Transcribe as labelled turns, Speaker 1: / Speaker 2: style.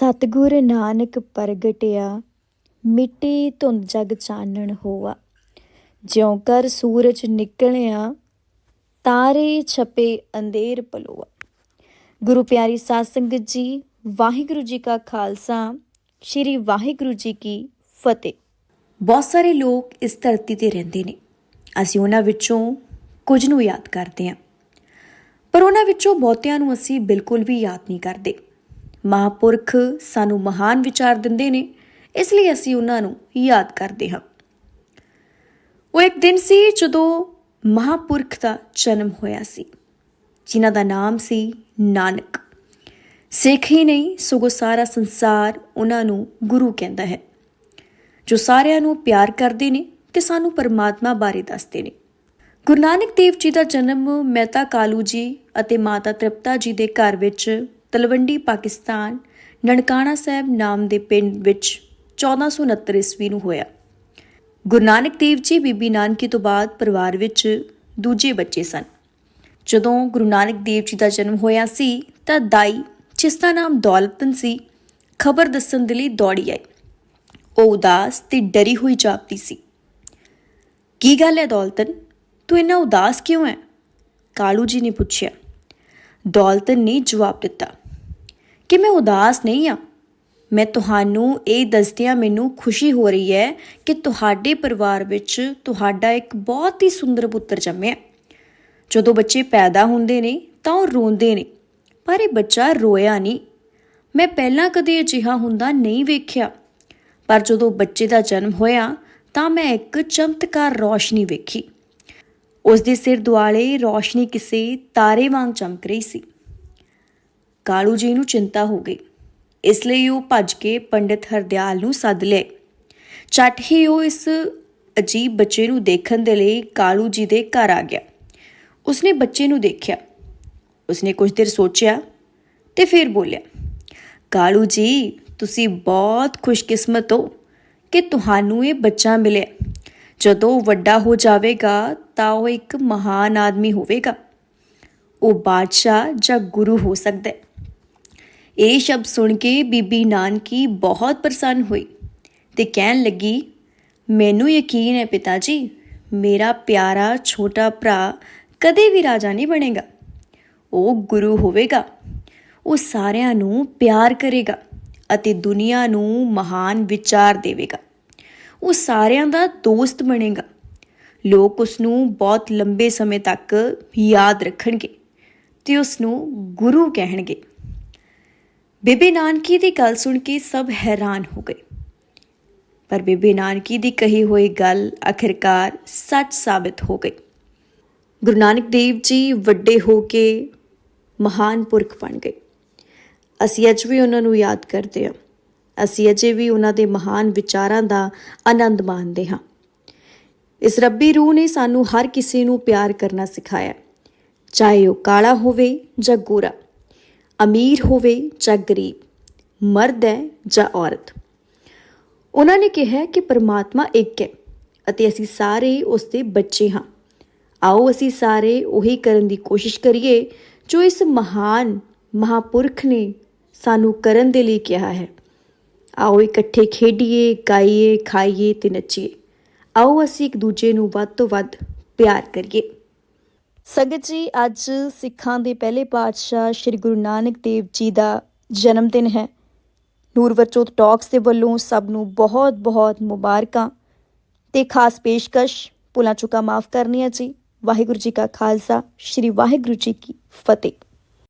Speaker 1: ਸਤਿਗੁਰ ਨਾਨਕ ਪ੍ਰਗਟਿਆ, ਮਿੱਟੀ ਧੁੰਦ ਜਗ ਚਾਨਣ ਹੋਆ। ਜਿਉ ਕਰ ਸੂਰਜ ਨਿਕਲਿਆ, ਤਾਰੇ ਛਪੇ ਅੰਧੇਰ ਪਲੋਆ। ਗੁਰੂ ਪਿਆਰੀ ਸਾਧ ਸੰਗਤ ਜੀ, ਵਾਹਿਗੁਰੂ ਜੀ ਕਾ ਖਾਲਸਾ, ਸ੍ਰੀ ਵਾਹਿਗੁਰੂ ਜੀ ਕੀ ਫਤਿਹ। ਬਹੁਤ ਸਾਰੇ ਲੋਕ ਇਸ ਧਰਤੀ ਤੇ ਰਹਿੰਦੇ ਨੇ। ਅਸੀਂ ਉਹਨਾਂ ਵਿੱਚੋਂ ਕੁਝ ਨੂੰ ਯਾਦ ਕਰਦੇ ਹਾਂ। ਪਰ ਉਹਨਾਂ ਵਿੱਚੋਂ ਬਹੁਤਿਆਂ ਨੂੰ ਅਸੀਂ ਬਿਲਕੁਲ ਵੀ ਯਾਦ ਨਹੀਂ ਕਰਦੇ। ਮਹਾਪੁਰਖ ਸਾਨੂੰ ਮਹਾਨ ਵਿਚਾਰ ਦਿੰਦੇ ਨੇ, ਇਸ ਲਈ ਅਸੀਂ ਉਹਨਾਂ ਨੂੰ ਯਾਦ ਕਰਦੇ ਹਾਂ। ਉਹ ਇੱਕ ਦਿਨ ਸੀ ਜਦੋਂ ਮਹਾਪੁਰਖ ਦਾ ਜਨਮ ਹੋਇਆ ਸੀ, ਜਿਨ੍ਹਾਂ ਦਾ ਨਾਮ ਸੀ ਨਾਨਕ। ਸਿੱਖ ਹੀ ਨਹੀਂ, ਸਗੋਂ ਸਾਰਾ ਸੰਸਾਰ ਉਹਨਾਂ ਨੂੰ ਗੁਰੂ ਕਹਿੰਦਾ ਹੈ, ਜੋ ਸਾਰਿਆਂ ਨੂੰ ਪਿਆਰ ਕਰਦੇ ਨੇ ਤੇ ਸਾਨੂੰ ਪਰਮਾਤਮਾ ਬਾਰੇ ਦੱਸਦੇ ਨੇ। ਗੁਰੂ ਨਾਨਕ ਦੇਵ ਜੀ ਦਾ ਜਨਮ ਮਹਿਤਾ ਕਾਲੂ ਜੀ ਅਤੇ ਮਾਤਾ ਤ੍ਰਿਪਤਾ ਜੀ ਦੇ ਘਰ ਵਿੱਚ ਤਲਵੰਡੀ, ਪਾਕਿਸਤਾਨ, ਨਨਕਾਣਾ ਸਾਹਿਬ ਨਾਮ ਦੇ ਪਿੰਡ ਵਿੱਚ 1469 ਈਸਵੀ ਨੂੰ ਹੋਇਆ। ਗੁਰੂ ਨਾਨਕ ਦੇਵ ਜੀ ਬੀਬੀ ਨਾਨਕੀ ਤੋਂ ਬਾਅਦ ਪਰਿਵਾਰ ਵਿੱਚ ਦੂਜੇ ਬੱਚੇ ਸਨ। ਜਦੋਂ ਗੁਰੂ ਨਾਨਕ ਦੇਵ ਜੀ ਦਾ ਜਨਮ ਹੋਇਆ ਸੀ, ਤਾਂ ਦਾਈ ਜਿਸ ਦਾ ਨਾਮ ਦੌਲਤਨ ਸੀ, ਖਬਰ ਦੱਸਣ ਦੇ ਲਈ ਦੌੜੀ ਆਈ। ਉਹ ਉਦਾਸ ਤੇ ਡਰੀ ਹੋਈ ਜਾਪਦੀ ਸੀ। ਕੀ ਗੱਲ ਹੈ ਦੌਲਤਨ? ਤੂੰ ਇੰਨਾ ਉਦਾਸ ਕਿਉਂ ਹੈ ਕਾਲੂ ਜੀ ਨੇ ਪੁੱਛਿਆ। ਦੌਲਤਨ ਨੇ ਜਵਾਬ ਦਿੱਤਾ ਕਿ ਮੈਂ ਉਦਾਸ ਨਹੀਂ ਹਾਂ ਮੈਂ ਤੁਹਾਨੂੰ ਇਹ ਦੱਸਦਿਆਂ ਮੈਨੂੰ ਖੁਸ਼ੀ ਹੋ ਰਹੀ ਹੈ ਕਿ ਤੁਹਾਡੇ ਪਰਿਵਾਰ ਵਿੱਚ ਤੁਹਾਡਾ ਇੱਕ ਬਹੁਤ ਹੀ ਸੁੰਦਰ ਪੁੱਤਰ ਜੰਮਿਆ। ਜਦੋਂ ਬੱਚੇ ਪੈਦਾ ਹੁੰਦੇ ਨੇ ਤਾਂ ਉਹ ਰੋਂਦੇ ਨੇ, ਪਰ ਇਹ ਬੱਚਾ ਰੋਇਆ ਨਹੀਂ। ਮੈਂ ਪਹਿਲਾਂ ਕਦੇ ਅਜਿਹਾ ਹੁੰਦਾ ਨਹੀਂ ਵੇਖਿਆ। ਪਰ ਜਦੋਂ ਬੱਚੇ ਦਾ ਜਨਮ ਹੋਇਆ ਤਾਂ ਮੈਂ ਇੱਕ ਚਮਤਕਾਰ ਰੌਸ਼ਨੀ ਵੇਖੀ। ਉਸ ਦੇ ਸਿਰ ਦੁਆਲੇ ਰੌਸ਼ਨੀ ਕਿਸੇ ਤਾਰੇ ਵਾਂਗ ਚਮਕ ਰਹੀ ਸੀ। ਕਾਲੂ ਜੀ ਨੂੰ ਚਿੰਤਾ ਹੋ ਗਈ। ਇਸ ਲਈ ਉਹ ਭੱਜ ਕੇ ਪੰਡਿਤ ਹਰਦਿਆਲ ਨੂੰ ਸੱਦ ਲਏ। ਝੱਟ ਹੀ ਉਹ ਇਸ ਅਜੀਬ ਬੱਚੇ ਨੂੰ ਦੇਖਣ ਦੇ ਲਈ ਕਾਲੂ ਜੀ ਦੇ ਘਰ ਆ ਗਿਆ। ਉਸਨੇ ਬੱਚੇ ਨੂੰ ਦੇਖਿਆ। ਉਸਨੇ ਕੁਝ ਦੇਰ ਸੋਚਿਆ ਤੇ ਫਿਰ ਬੋਲਿਆ, ਕਾਲੂ ਜੀ, ਤੁਸੀਂ ਬਹੁਤ ਖੁਸ਼ਕਿਸਮਤ ਹੋ ਕਿ ਤੁਹਾਨੂੰ ਇਹ ਬੱਚਾ ਮਿਲਿਆ। ਜਦੋਂ ਉਹ ਵੱਡਾ ਹੋ ਜਾਵੇਗਾ ਤਾਂ ਉਹ ਇੱਕ ਮਹਾਨ ਆਦਮੀ ਹੋਵੇਗਾ। ਉਹ ਬਾਦਸ਼ਾਹ ਜਾਂ ਗੁਰੂ ਹੋ ਸਕਦਾ ਹੈ। ਇਹ ਸ਼ਬਦ ਸੁਣ ਕੇ ਬੀਬੀ ਨਾਨਕੀ ਬਹੁਤ ਪ੍ਰਸੰਨ ਹੋਈ ਤੇ ਕਹਿਣ ਲੱਗੀ, ਮੈਨੂੰ ਯਕੀਨ ਹੈ ਪਿਤਾ ਜੀ ਮੇਰਾ ਪਿਆਰਾ ਛੋਟਾ ਭਰਾ ਕਦੇ ਵੀ ਰਾਜਾ ਨਹੀਂ ਬਣੇਗਾ। ਉਹ ਗੁਰੂ ਹੋਵੇਗਾ, ਉਹ ਸਾਰਿਆਂ ਨੂੰ ਪਿਆਰ ਕਰੇਗਾ ਅਤੇ ਦੁਨੀਆ ਨੂੰ ਮਹਾਨ ਵਿਚਾਰ ਦੇਵੇਗਾ। ਉਹ ਸਾਰਿਆਂ ਦਾ ਦੋਸਤ ਬਣੇਗਾ। ਲੋਕ ਉਸ ਨੂੰ ਬਹੁਤ ਲੰਬੇ ਸਮੇਂ ਤੱਕ ਯਾਦ ਰੱਖਣਗੇ ਤੇ ਉਸ ਨੂੰ ਗੁਰੂ ਕਹਿਣਗੇ। ਬੀਬੀ ਨਾਨਕੀ ਦੀ ਗੱਲ ਸੁਣ ਕੇ ਸਭ ਹੈਰਾਨ ਹੋ ਗਏ। ਪਰ ਬੀਬੀ ਨਾਨਕੀ ਦੀ ਕਹੀ ਹੋਈ ਗੱਲ ਆਖਿਰਕਾਰ ਸੱਚ ਸਾਬਿਤ ਹੋ ਗਈ। ਗੁਰੂ ਨਾਨਕ ਦੇਵ ਜੀ ਵੱਡੇ ਹੋ ਕੇ ਮਹਾਨ ਪੁਰਖ ਬਣ ਗਏ। ਅਸੀਂ ਅੱਜ ਵੀ ਉਹਨਾਂ ਨੂੰ ਯਾਦ ਕਰਦੇ ਹਾਂ। ਅਸੀਂ ਅਜੇ ਵੀ ਉਹਨਾਂ ਦੇ ਮਹਾਨ ਵਿਚਾਰਾਂ ਦਾ ਆਨੰਦ ਮਾਣਦੇ ਹਾਂ। ਇਸ ਰੱਬੀ ਰੂਹ ਨੇ ਸਾਨੂੰ ਹਰ ਕਿਸੇ ਨੂੰ ਪਿਆਰ ਕਰਨਾ ਸਿਖਾਇਆ। ਚਾਹੇ ਉਹ ਕਾਲਾ ਹੋਵੇ ਜਾਂ ਗੋਰਾ। ਅਮੀਰ ਹੋਵੇ ਜਾਂ ਗਰੀਬ, ਮਰਦ ਹੈ ਜਾਂ ਔਰਤ। ਉਹਨਾਂ ਨੇ ਕਿਹਾ ਕਿ ਪਰਮਾਤਮਾ ਇੱਕ ਹੈ ਅਤੇ ਅਸੀਂ ਸਾਰੇ ਉਸ ਦੇ ਬੱਚੇ ਹਾਂ। ਆਓ ਅਸੀਂ ਸਾਰੇ ਉਹੀ ਕਰਨ ਦੀ ਕੋਸ਼ਿਸ਼ ਕਰੀਏ ਜੋ ਇਸ ਮਹਾਨ ਮਹਾਪੁਰਖ ਨੇ ਸਾਨੂੰ ਕਰਨ ਦੇ ਲਈ ਕਿਹਾ ਹੈ। ਆਓ ਇਕੱਠੇ ਖੇਡੀਏ, ਗਾਈਏ, ਖਾਈਏ ਤੇ ਨੱਚੀਏ। ਆਓ ਅਸੀਂ ਇੱਕ ਦੂਜੇ ਨੂੰ ਵੱਧ ਤੋਂ ਵੱਧ ਪਿਆਰ ਕਰੀਏ। ਸੰਗਤ ਜੀ, ਅੱਜ ਸਿੱਖਾਂ ਦੇ ਪਹਿਲੇ ਪਾਤਸ਼ਾਹ ਸ੍ਰੀ ਗੁਰੂ ਨਾਨਕ ਦੇਵ ਜੀ ਦਾ ਜਨਮ ਦਿਨ ਹੈ। ਨੂਰਵਚੋਤ ਟਾਕਸ ਦੇ ਵੱਲੋਂ ਸਭ ਨੂੰ ਬਹੁਤ ਬਹੁਤ ਮੁਬਾਰਕਾਂ ਤੇ ਖਾਸ ਪੇਸ਼ਕਸ਼ ਭੁੱਲਾਂ ਚੁੱਕਾ ਮਾਫ ਕਰਨੀਆਂ ਜੀ। ਵਾਹਿਗੁਰੂ ਜੀ ਕਾ ਖਾਲਸਾ, ਸ੍ਰੀ ਵਾਹਿਗੁਰੂ ਜੀ ਕੀ ਫਤਿਹ।